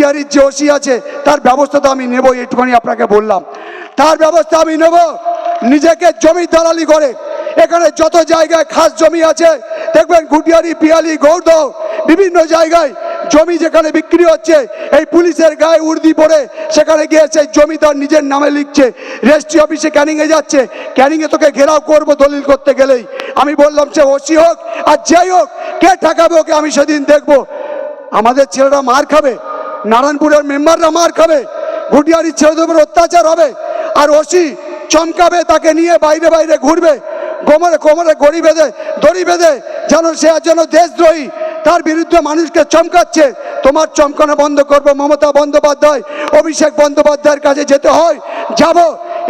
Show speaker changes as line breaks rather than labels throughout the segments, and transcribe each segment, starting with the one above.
গুটিয়ারির যে ওসি আছে, তার ব্যবস্থা তো আমি নেব একটুখানি আপনাকে বললাম। তার ব্যবস্থা আমি নেব, নিজেকে জমি দালালি করে। এখানে যত জায়গায় খাস জমি আছে, দেখবেন গুটিয়ারি, পিয়ালি গৌড় বিভিন্ন জায়গায় জমি যেখানে বিক্রি হচ্ছে, এই পুলিশের গায়ে উর্দি পড়ে সেখানে গিয়ে সেই জমি তার নিজের নামে লিখছে, রেজিস্ট্রি অফিসে ক্যানিংয়ে যাচ্ছে, ক্যানিংয়ে তোকে ঘেরাও করব দলিল করতে গেলেই। আমি বললাম, সে ওসি হোক আর যাই হোক, কে ঠেকাবে ওকে আমি সেদিন দেখব। আমাদের ছেলেরা মার খাবে। নারায়ণপুরের মেম্বাররা মার খাবে ঘুটিয়ারির ছেলেদের উপর অত্যাচার হবে, আর ওসি চমকাবে, তাকে নিয়ে বাইরে বাইরে ঘুরবে, কোমরে কোমরে গড়ি বেঁধে, দড়ি বেঁধে, যেন সে যেন দেশদ্রোহী, তার বিরুদ্ধে মানুষকে চমকাচ্ছে। তোমার চমকানো বন্ধ করব, মমতা বন্দ্যোপাধ্যায়, অভিষেক বন্দ্যোপাধ্যায়ের কাছে যেতে হয়, যাব।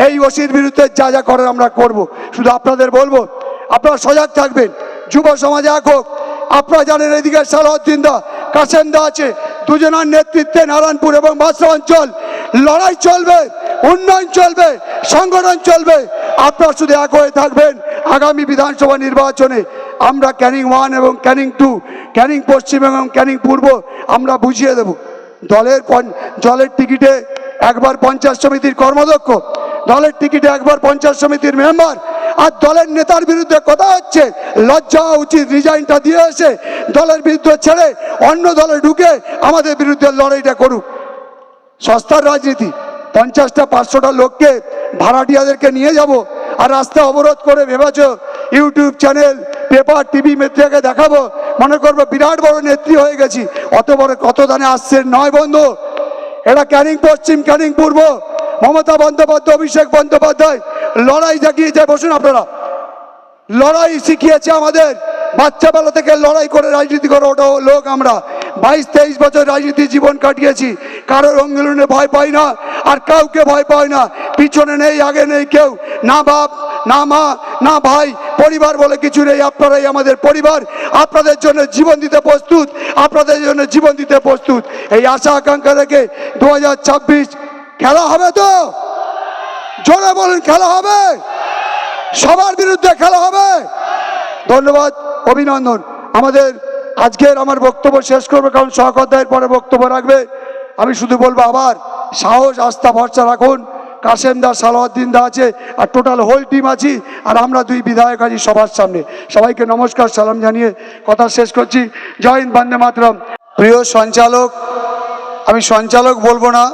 এই ওসির বিরুদ্ধে যা যা করার আমরা করব। শুধু আপনাদের বলব, আপনারা সজাগ থাকবেন, যুব সমাজে এক হোক। আপনারা জানেন এদিকে সালাউদ্দিন দা কাসেম দা আছে। দুজনার নেতৃত্বে নারায়ণপুর এবং বাসা অঞ্চল। লড়াই চলবে, উন্নয়ন চলবে, সংগঠন চলবে। আপনারা শুধু এক হয়ে থাকবেন। আগামী বিধানসভা নির্বাচনে আমরা ক্যানিং ওয়ান এবং ক্যানিং টু, ক্যানিং পশ্চিম এবং ক্যানিং পূর্ব আমরা বুঝিয়ে দেব। দলের দলের টিকিটে একবার পঞ্চায়েত সমিতির কর্মদক্ষ দলের টিকিটে একবার পঞ্চায়েত সমিতির মেম্বার আর দলের নেতার বিরুদ্ধে কথা হচ্ছে। লজ্জা, উচিত রিজাইনটা দিয়ে এসে দলের বিরুদ্ধে ছেড়ে অন্য দলে ঢুকে আমাদের বিরুদ্ধে লড়াইটা করুক। সস্তার রাজনীতি। পঞ্চাশটা, পাঁচশোটা লোককে ভাড়াটিয়াদেরকে নিয়ে যাব আর রাস্তা অবরোধ করে ভেবেছ ইউটিউব চ্যানেল, পেপার, টিভি মেট্রিয়াকে দেখাবো? মনে করব বিরাট বড় নেত্রী হয়ে গেছি। অত বড় কত দানে আসছে নয় বন্ধু। এরা ক্যানিং পশ্চিম, ক্যানিং পূর্ব। মমতা বন্দ্যোপাধ্যায়, অভিষেক বন্দ্যোপাধ্যায় লড়াই জাগিয়েছে বসুন আপনারা। লড়াই শিখিয়েছে আমাদের। বাচ্চাবেলা থেকে লড়াই করে রাজনীতি করে, ওটা লোক আমরা। বাইশ, তেইশ বছর রাজনীতি জীবন কাটিয়েছি। কারোর অঙ্গলনে ভয় পাই না, আর কাউকে ভয় পাই না। পিছনে নেই, আগে নেই কেউ। না বাপ, না মা, না ভাই, পরিবার বলে কিছু নেই। আপনারাই আমাদের পরিবার। আপনাদের জন্য জীবন দিতে প্রস্তুত। আপনাদের জন্য জীবন দিতে প্রস্তুত। এই আশা আকাঙ্ক্ষা রেখে দু হাজার ছাব্বিশ খেলা হবে তো? জোরে বলুন, খেলা হবে। সবার বিরুদ্ধে খেলা হবে। ধন্যবাদ, অভিনন্দন। আমাদের আজকের আমার বক্তব্য শেষ করব, কারণ সহকর্তায়ের পরে বক্তব্য রাখবে। আমি শুধু বলব আবার, সাহস, আস্থা, ভরসা রাখুন। কাসেম দা, সালাউদ্দিন দা আছে, আর টোটাল হোল টিম আছি, আর আমরা দুই বিধায়ক আছি সবার সামনে। সবাইকে নমস্কার, সালাম জানিয়ে কথা শেষ করছি। জয় হিন্দ, বন্দে মাতরম। প্রিয় সঞ্চালক, আমি সঞ্চালক বলব না।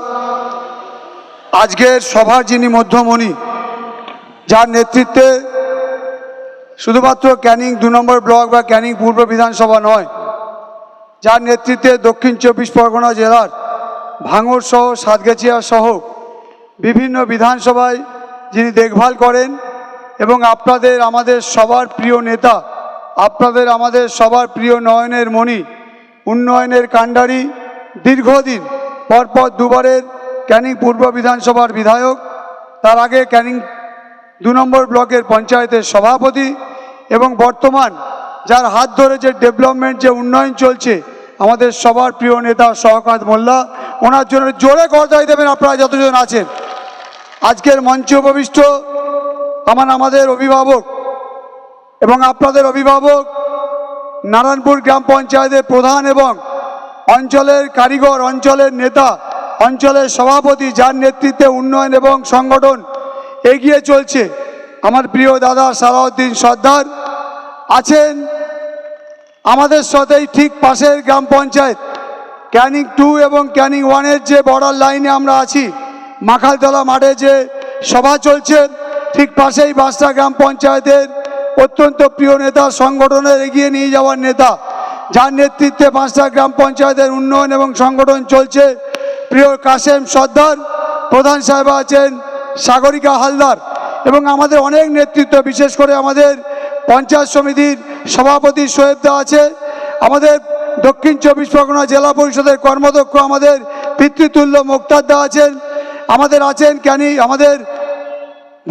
আজকের সভার যিনি মধ্যমণি, যার নেতৃত্বে শুধুমাত্র ক্যানিং দু নম্বর ব্লক বা ক্যানিং পূর্ব বিধানসভা নয়, যার নেতৃত্বে দক্ষিণ চব্বিশ পরগনা জেলার ভাঙড় সহ সাতগাছিয়া সহ বিভিন্ন বিধানসভায় যিনি দেখভাল করেন এবং আপনাদের আমাদের সবার প্রিয় নেতা, আপনাদের আমাদের সবার প্রিয় নয়নের মণি, উন্নয়নের কাণ্ডারি দীর্ঘদিন, পরপর দুবারের ক্যানিং পূর্ব বিধানসভার বিধায়ক, তার আগে ক্যানিং দু নম্বর ব্লকের পঞ্চায়েতের সভাপতি এবং বর্তমান যার হাত ধরে যে ডেভেলপমেন্ট, যে উন্নয়ন চলছে, আমাদের সবার প্রিয় নেতা শওকাত মোল্লা, ওনার জন্য জোরে করদাই দেবেন আপনারা যতজন আছেন। আজকের মঞ্চে উপবিষ্ট আমার আমাদের অভিভাবক এবং আপনাদের অভিভাবক নারায়ণপুর গ্রাম পঞ্চায়েতের প্রধান এবং অঞ্চলের কারিগর, অঞ্চলের নেতা অঞ্চলের সভাপতি যার নেতৃত্বে উন্নয়ন এবং সংগঠন এগিয়ে চলছে, আমার প্রিয় দাদা সালাউদ্দিন সর্দার আছেন আমাদের সাথেই ঠিক পাশের গ্রাম পঞ্চায়েত, ক্যানিং টু এবং ক্যানিং ওয়ানের যে বর্ডার লাইনে আমরা আছি, মাখালতলা মাঠে যে সভা চলছে, ঠিক পাশেই বাসটা গ্রাম পঞ্চায়েতের অত্যন্ত প্রিয় নেতা, সংগঠনের এগিয়ে নিয়ে যাওয়ার নেতা, যার নেতৃত্বে পাঁচটা গ্রাম পঞ্চায়েতের উন্নয়ন এবং সংগঠন চলছে প্রিয় কাসেম সর্দার, প্রধান সাহেব আছেন সাগরিকা হালদার এবং আমাদের অনেক নেতৃত্ব, বিশেষ করে আমাদের পঞ্চায়েত সমিতির সভাপতি সোহেবদা আছে, আমাদের দক্ষিণ চব্বিশ পরগনা জেলা পরিষদের কর্মদক্ষ আমাদের পিতৃতুল্য মুক্তারদা আছেন, আমাদের আছেন ক্যানি আমাদের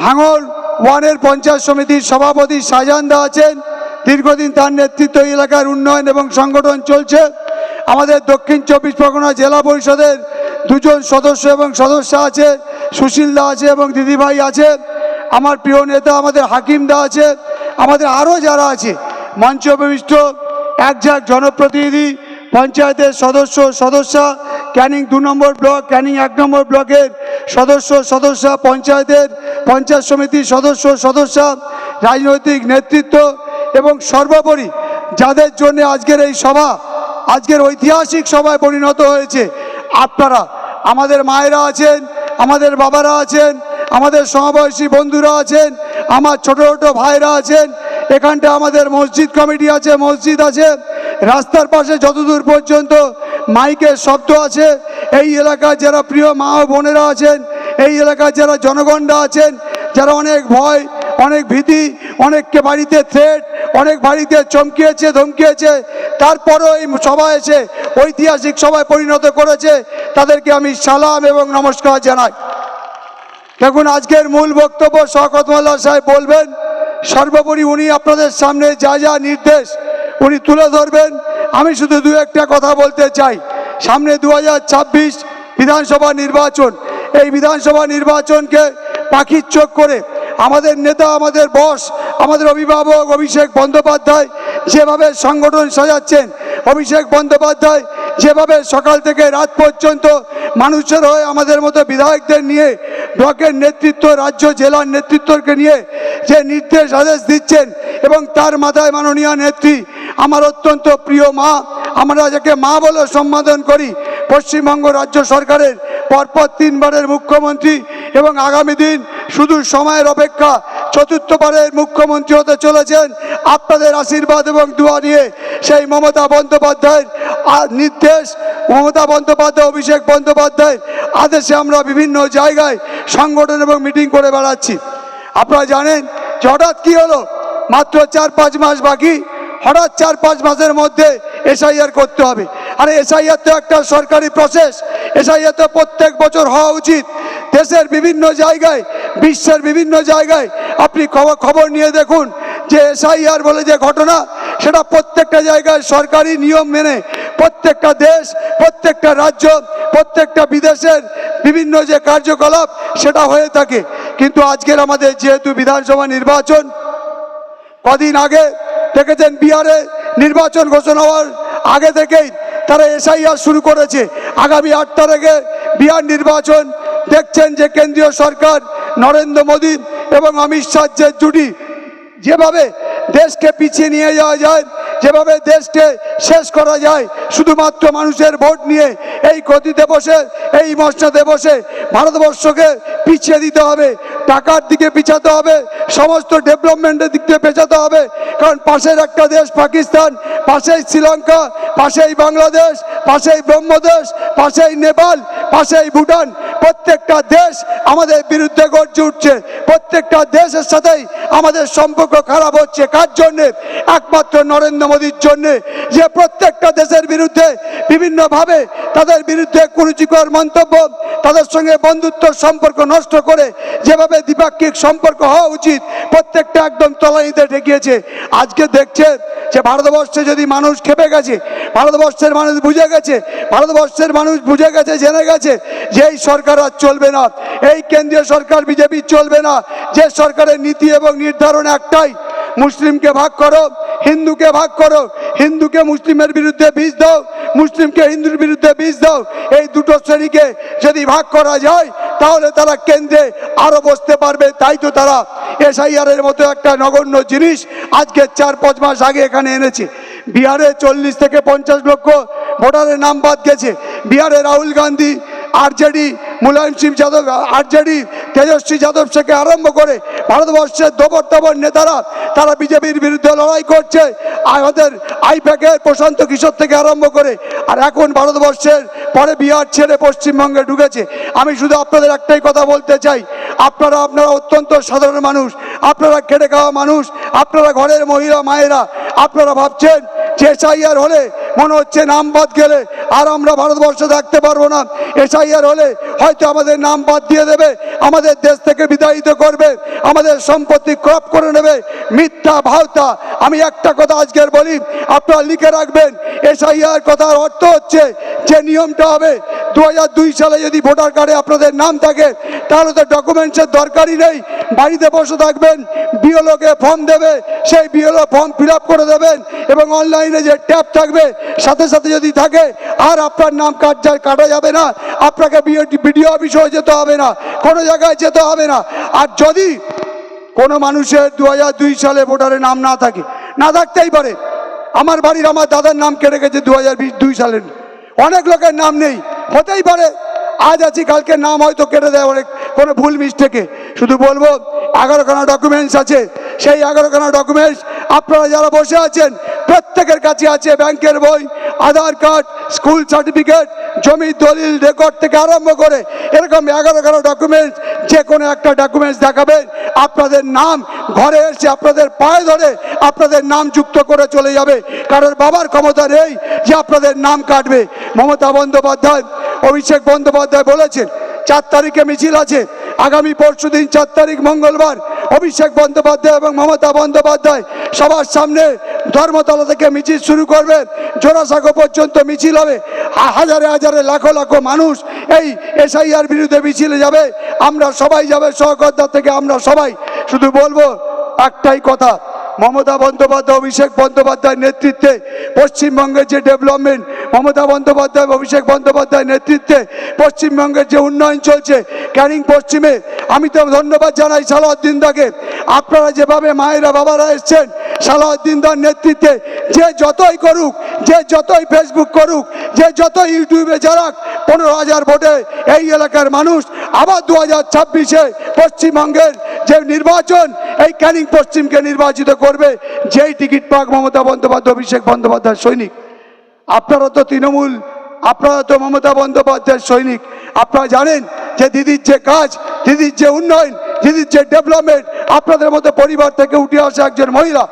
ভাঙর ওয়ানের পঞ্চায়েত সমিতির সভাপতি শাহজাহান দা আছেন, দীর্ঘদিন তার নেতৃত্ব এলাকার উন্নয়ন এবং সংগঠন চলছে, আমাদের দক্ষিণ চব্বিশ পরগনা জেলা পরিষদের দুজন সদস্য এবং সদস্য আছে সুশীল দা আছে এবং দিদিভাই আছে, আমার প্রিয় নেতা আমাদের হাকিম দা আছে, আমাদের আরও যারা আছে মঞ্চ এক ঝাঁক জনপ্রতিনিধি, পঞ্চায়েতের সদস্য, সদস্যা, ক্যানিং দু নম্বর ব্লক, ক্যানিং এক নম্বর ব্লকের সদস্য সদস্য, পঞ্চায়েতের পঞ্চায়েত সমিতির সদস্য সদস্য, রাজনৈতিক নেতৃত্ব এবং সর্বোপরি যাদের জন্য আজকের এই সভা, আজকের ঐতিহাসিক সভায় পরিণত হয়েছে আপনারা, আমাদের মায়েরা আছেন, আমাদের বাবারা আছেন, আমাদের সমবয়সী বন্ধুরা আছেন, আমার ছোট ছোট ভাইরা আছেন, এখানটা আমাদের মসজিদ কমিটি আছে, মসজিদ আছে, রাস্তার পাশে যতদূর পর্যন্ত মাইকের শব্দ আছে, এই এলাকার যারা প্রিয় মা ও বোনেরা আছেন, এই এলাকার যারা জনগণরা আছেন, যারা অনেক ভয়, অনেক ভীতি, অনেককে বাড়িতে থ্রেট অনেক বাড়িতে চমকিয়েছে, ধমকিয়েছে। তারপরেও এই সভা এসে ঐতিহাসিক সভায় পরিণত করেছে। তাদেরকে আমি সালাম এবং নমস্কার জানাই। দেখুন, আজকের মূল বক্তব্য মোল্লা সাহেব বলবেন, সর্বোপরি উনি আপনাদের সামনে যা যা নির্দেশ উনি তুলে ধরবেন। আমি শুধু দু একটা কথা বলতে চাই। সামনে দু হাজার ছাব্বিশ বিধানসভা নির্বাচন। এই বিধানসভা নির্বাচনকে পাখির চোখ করে আমাদের নেতা, আমাদের বস, আমাদের অভিভাবক অভিষেক বন্দ্যোপাধ্যায় যেভাবে সংগঠন সাজাচ্ছেন, অভিষেক বন্দ্যোপাধ্যায় যেভাবে সকাল থেকে রাত পর্যন্ত মানুষের হয়ে আমাদের মতো বিধায়কদের নিয়ে, ব্লকের নেতৃত্ব, রাজ্য, জেলার নেতৃত্বকে নিয়ে যে নির্দেশ, আদেশ দিচ্ছেন এবং তার মাথায় মাননীয় নেত্রী, আমার অত্যন্ত প্রিয় মা, আমরা যাকে মা বলে সম্বোধন করি, পশ্চিমবঙ্গ রাজ্য সরকারের পরপর তিনবারের মুখ্যমন্ত্রী এবং আগামী দিন শুধু সময়ের অপেক্ষা চতুর্থবারের মুখ্যমন্ত্রী হতে চলেছেন। আপনাদের আশীর্বাদ এবং দোয়া নিয়ে সেই মমতা বন্দ্যোপাধ্যায়ের নির্দেশ, মমতা বন্দ্যোপাধ্যায়, অভিষেক বন্দ্যোপাধ্যায়ের আদেশে আমরা বিভিন্ন জায়গায় সংগঠন এবং মিটিং করে বেড়াচ্ছি। আপনারা জানেন যে হঠাৎ কী হলো? মাত্র চার পাঁচ মাস বাকি, হঠাৎ চার পাঁচ মাসের মধ্যে এসআইআর করতে হবে। আরে এসআইআর তো একটা সরকারি প্রসেস এসআইআর তো প্রত্যেক বছর হওয়া উচিত। দেশের বিভিন্ন জায়গায়, বিশ্বের বিভিন্ন জায়গায় আপনি খবর নিয়ে দেখুন যে এসআইআর বলে যে ঘটনা, সেটা প্রত্যেকটা জায়গায় সরকারি নিয়ম মেনে প্রত্যেকটা দেশ, প্রত্যেকটা রাজ্য, প্রত্যেকটা বিদেশের বিভিন্ন যে কার্যকলাপ, সেটা হয়ে থাকে। কিন্তু আজকের আমাদের যেহেতু বিধানসভা নির্বাচন, কদিন আগে দেখেছেন বিহারে নির্বাচন ঘোষণা হওয়ার আগে থেকেই তারা এসআইআর শুরু করেছে। আগামী আট তারিখে বিহার নির্বাচন। দেখছেন যে কেন্দ্রীয় সরকার নরেন্দ্র মোদী এবং অমিত শাহ যে জুটি যেভাবে দেশকে পিছিয়ে নিয়ে যাওয়া যায়, যেভাবে দেশকে শেষ করা যায়, শুধুমাত্র মানুষের ভোট নিয়ে এই গতিতে বসে, এই মসনাদে বসে ভারতবর্ষকে পিছিয়ে দিতে হবে। টাকার দিকে পিছাতে হবে, সমস্ত ডেভেলপমেন্টের দিক দিয়ে পেছাতে হবে। কারণ পাশের একটা দেশ পাকিস্তান, পাশেই শ্রীলঙ্কা, পাশেই বাংলাদেশ, পাশেই ব্রহ্মদেশ, পাশেই নেপাল, পাশেই ভুটান প্রত্যেকটা দেশ আমাদের বিরুদ্ধে গর্জে উঠছে। প্রত্যেকটা দেশের সাথেই আমাদের সম্পর্ক খারাপ হচ্ছে। কার জন্যে? একমাত্র নরেন্দ্র মোদীর জন্যে। যে প্রত্যেকটা দেশের বিরুদ্ধে বিভিন্নভাবে তাদের বিরুদ্ধে কুরুচিকর মন্তব্য, তাদের সঙ্গে বন্ধুত্ব সম্পর্ক নষ্ট করে যেভাবে দ্বিপাক্ষিক সম্পর্ক হওয়া উচিত, প্রত্যেকটা একদম তলানিতে ঠেকিয়েছে। আজকে দেখছে যে ভারতবর্ষে যদি মানুষ খেপে গেছে, ভারতবর্ষের মানুষ বুঝে গেছে, ভারতবর্ষের মানুষ বুঝে গেছে, জেনে গেছে যে এই সরকার আর চলবে না, এই কেন্দ্রীয় সরকার, বিজেপি চলবে না। যে সরকারের নীতি এবং নির্ধারণ একটাই, মুসলিমকে ভাগ করো, হিন্দুকে ভাগ করো, হিন্দুকে মুসলিমের বিরুদ্ধে বীজ দাও, মুসলিমকে হিন্দুর বিরুদ্ধে বীজ দাও, এই দুটো শ্রেণীকে যদি ভাগ করা যায়, তাহলে তারা কেন্দ্রে আরও বসতে পারবে। তাই তো তারা এসআইআর এর মতো একটা নগণ্য জিনিস আজকে চার, পাঁচ মাস আগে এখানে এনেছে। বিহারে চল্লিশ থেকে পঞ্চাশ লক্ষ ভোটারের নাম বাদ গেছে। বিহারে রাহুল গান্ধী আরজেডি, মুলায়ম সিং যাদব, আরজেডি, তেজস্বী যাদব থেকে আরম্ভ করে ভারতবর্ষের দবর দবর নেতারা, তারা বিজেপির বিরুদ্ধে লড়াই করছে। আমাদের আইপ্যাকের প্রশান্ত কিশোর থেকে আরম্ভ করে, আর এখন ভারতবর্ষের পরে বিহার ছেড়ে পশ্চিমবঙ্গে ঢুকেছে। আমি শুধু আপনাদের একটাই কথা বলতে চাই, আপনারা আপনারা অত্যন্ত সাধারণ মানুষ, আপনারা খেটে খাওয়া মানুষ, আপনারা ঘরের মহিলা, মায়েরা, আপনারা ভাবছেন যে এসআইআর হলে মনে হচ্ছে নাম বাদ গেলে আর আমরা ভারতবর্ষে থাকতে পারব না। এসআইআর হলে হয়তো আমাদের নাম বাদ দিয়ে দেবে, আমাদের দেশ থেকে বিদায়িত করবে, আমাদের সম্পত্তি ক্রপ করে নেবে। মিথ্যা, ভাওতা, আমি একটা কথা আজকের বলি, আপনারা লিখে রাখবেন, এসআইআর কথার অর্থ হচ্ছে যে নিয়মটা হবে দু দুই সালে যদি ভোটার কার্ডে আপনাদের নাম থাকে, তাহলে তো ডকুমেন্টসের দরকারই নেই। বাড়িতে বসে থাকবেন বিওলোকে ফর্ম দেবে, সেই বিএলও ফর্ম ফিল করে দেবেন এবং অনলাইনে যে ট্যাব থাকবে, সাথে সাথে যদি থাকে, আর আপনার নাম কাট যায় কাটা যাবে না, আপনাকে বিডিও অফিসেও যেতে হবে না, কোনো জায়গায় যেতে হবে না। আর যদি কোনো মানুষের দু দুই সালে ভোটারের নাম না থাকে, না থাকতেই পারে। আমার বাড়ির আমার দাদার নাম কেটে গেছে দু হাজার দুই সালের। অনেক লোকের নাম নেই। হতেই পারে। আজ আছি, কালকে নাম হয়তো কেটে দেয় অনেক। কোনো ভুল মিস্টেকে। শুধু বলব, এগারোখানা ডকুমেন্টস আছে। সেই এগারোখানা ডকুমেন্টস আপনারা যারা বসে আছেন, প্রত্যেকের কাছে আছে ব্যাংকের বই, আধার কার্ড, স্কুল সার্টিফিকেট জমি দলিল রেকর্ড থেকে আরম্ভ করে এরকম এগারোখানা ডকুমেন্টস যে কোনো একটা ডকুমেন্টস দেখাবেন, আপনাদের নাম, ঘরে এসে আপনাদের পায়ে ধরে আপনাদের নাম যুক্ত করে চলে যাবে। কারণ বাবার ক্ষমতা নেই যে আপনাদের নাম কাটবে। মমতা বন্দ্যোপাধ্যায়, অভিষেক বন্দ্যোপাধ্যায় বলেছেন, চার তারিখে মিছিল আছে, আগামী পরশু দিন চার তারিখ মঙ্গলবার, অভিষেক বন্দ্যোপাধ্যায় এবং মমতা বন্দ্যোপাধ্যায় সবার সামনে ধর্মতলা থেকে মিছিল শুরু করবে। জোড়াসাঁকো পর্যন্ত মিছিল হবে। হাজারে হাজারে লাখো লাখো মানুষ এই এসআইআর বিরুদ্ধে মিছিলে যাবে। আমরা সবাই যাবে সহকর্তা থেকে, আমরা সবাই শুধু বলব একটাই কথা, মমতা বন্দ্যোপাধ্যায়, অভিষেক বন্দ্যোপাধ্যায়ের নেতৃত্বে, পশ্চিমবঙ্গের যে ডেভেলপমেন্ট, মমতা বন্দ্যোপাধ্যায়, অভিষেক বন্দ্যোপাধ্যায়ের নেতৃত্বে পশ্চিমবঙ্গের যে উন্নয়ন চলছে, ক্যানিং পশ্চিমে, আমি তো ধন্যবাদ জানাই সালাউদ্দিন দাকে। আপনারা যেভাবে মায়েরা, বাবারা এসছেন সালাউদ্দিন দার নেতৃত্বে যে যতই করুক, যে যতই ফেসবুক করুক, যে যতই ইউটিউবে যারাক, পনেরো হাজার ভোটে এই এলাকার মানুষ আবার দু হাজার ছাব্বিশে পশ্চিমবঙ্গের যে নির্বাচন, এই ক্যানিং পশ্চিমকে নির্বাচিত করবে, যেই টিকিট পাক মমতা বন্দ্যোপাধ্যায়, অভিষেক বন্দ্যোপাধ্যায় সৈনিক। আপনারা তো তৃণমূল আপনারা তো মমতা বন্দ্যোপাধ্যায়ের সৈনিক। আপনারা জানেন যে দিদির যে কাজ, দিদির যে উন্নয়ন, দিদির যে ডেভেলপমেন্ট, আপনাদের মতো পরিবার থেকে উঠে আসা একজন মহিলা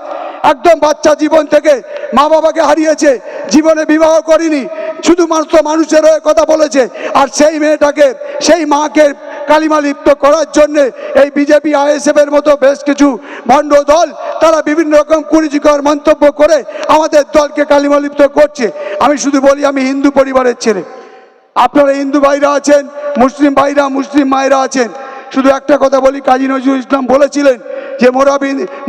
একদম বাচ্চা জীবন থেকে মা বাবাকে হারিয়েছে, জীবনে বিবাহ করিনি, শুধুমাত্র মানুষের হয়ে কথা বলেছে, আর সেই মেয়েটাকে, সেই মাকে কালিমা লিপ্ত করার জন্য এই বিজেপি, আইএসএফ এর মতো বেশ কিছু ভণ্ড দল, তারা বিভিন্ন রকম কুরুচিকর মন্তব্য করে আমাদের দলকে কালিমা লিপ্ত করছে। আমি শুধু বলি, আমি হিন্দু পরিবারের ছেলে। আপনারা হিন্দু ভাইরা আছেন, মুসলিম ভাইরা, মুসলিম মায়েরা আছেন। শুধু একটা কথা বলি, কাজী নজরুল ইসলাম বলেছিলেন যে, মোরা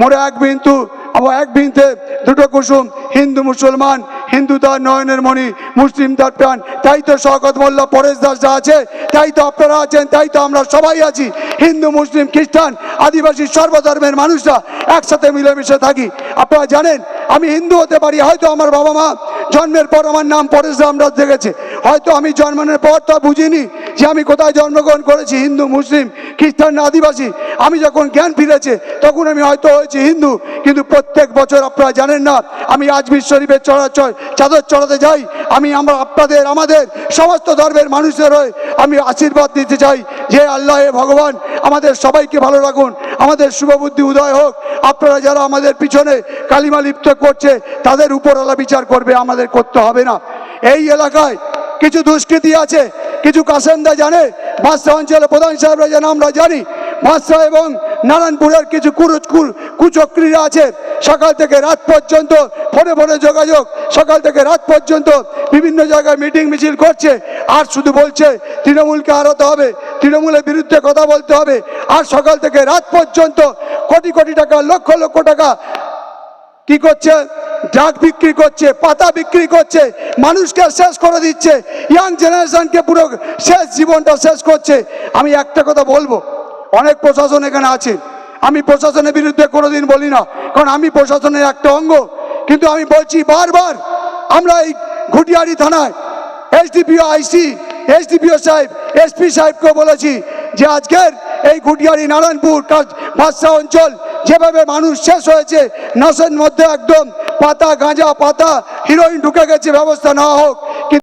মোরা এক বিন্দু আমার এক বিনতে দুটো কুসুম, হিন্দু, মুসলমান, হিন্দু তার নয়নের মণি, মুসলিম তার প্রাণ। তাই তো শওকত মোল্লা পরেশ দাসরা আছে, তাই তো আপনারা আছেন, তাই তো আমরা সবাই আছি। হিন্দু, মুসলিম, খ্রিস্টান, আদিবাসী, সর্বধর্মের মানুষরা একসাথে মিলেমিশে থাকি। আপনারা জানেন, আমি হিন্দু হতে পারি, হয়তো আমার বাবা মা জন্মের পর আমার নাম পরেশ রামরাজ দেখেছে। হয়তো আমি জন্মানোর পর তা বুঝিনি যে আমি কোথায় জন্মগ্রহণ করেছি, হিন্দু, মুসলিম, খ্রিস্টান আদিবাসী, আমি যখন জ্ঞান ফিরেছে, তখন আমি হয়তো হয়েছি হিন্দু, কিন্তু প্রত্যেক বছর আপনারা জানেন না, আমি আজমির শরীফের চড়া চাদর চড়াতে যাই, আমি আমরা আপনাদের, আমাদের, সমস্ত ধর্মের মানুষের হয়ে আমি আশীর্বাদ দিতে চাই, যে আল্লাহ ভগবান, আমাদের সবাইকে ভালো রাখুন, আমাদের শুভবুদ্ধি উদয় হোক, আপনারা যারা আমাদের পিছনে কালিমা লিপ্ত করছে, তাদের উপরওয়ালা বিচার করবে, আমাদের করতে হবে না। এই এলাকায় কিছু দুষ্কৃতি আছে কিছু কাসেন্দা জানে? বাদশা অঞ্চলের প্রধান সাহেবরা যেন আমরা জানি বাদশা এবং নারায়ণপুরের কিছু কুরুচ কুর- কুচক্রীরা আছে। সকাল থেকে রাত পর্যন্ত ফোনে ফোনে যোগাযোগ, সকাল থেকে রাত পর্যন্ত বিভিন্ন জায়গায় মিটিং মিছিল করছে। আর শুধু বলছে, তৃণমূলকে হারাতে হবে, তৃণমূলের বিরুদ্ধে কথা বলতে হবে। আর সকাল থেকে রাত পর্যন্ত কোটি কোটি টাকা, লক্ষ লক্ষ টাকা কি করছে? ড্রাগ বিক্রি করছে, পাতা বিক্রি করছে, মানুষকে শেষ করে দিচ্ছে ইয়াং জেনারেশনকে পুরো শেষ জীবনটা শেষ করছে। আমি একটা কথা বলব, অনেক প্রশাসন এখানে আছে। আমি প্রশাসনের বিরুদ্ধে কোনোদিন বলি না, কারণ আমি প্রশাসনের একটা অঙ্গ। কিন্তু আমি বলছি বারবার, আমরা এই ঘুটিয়ারি থানায় এসডিপিও আইসি এসডিপিও সাহেব এসপি সাহেবকে বলেছি যে আজকের এই ঘুটিয়ারি নারায়ণপুর কাজ- বাদশা অঞ্চল যেভাবে মানুষ শেষ হয়েছে নাসের মধ্যে একদম পাতা, গাঁজা, পাতা, হিরোইন ঢুকে গেছে, ব্যবস্থা না হোক।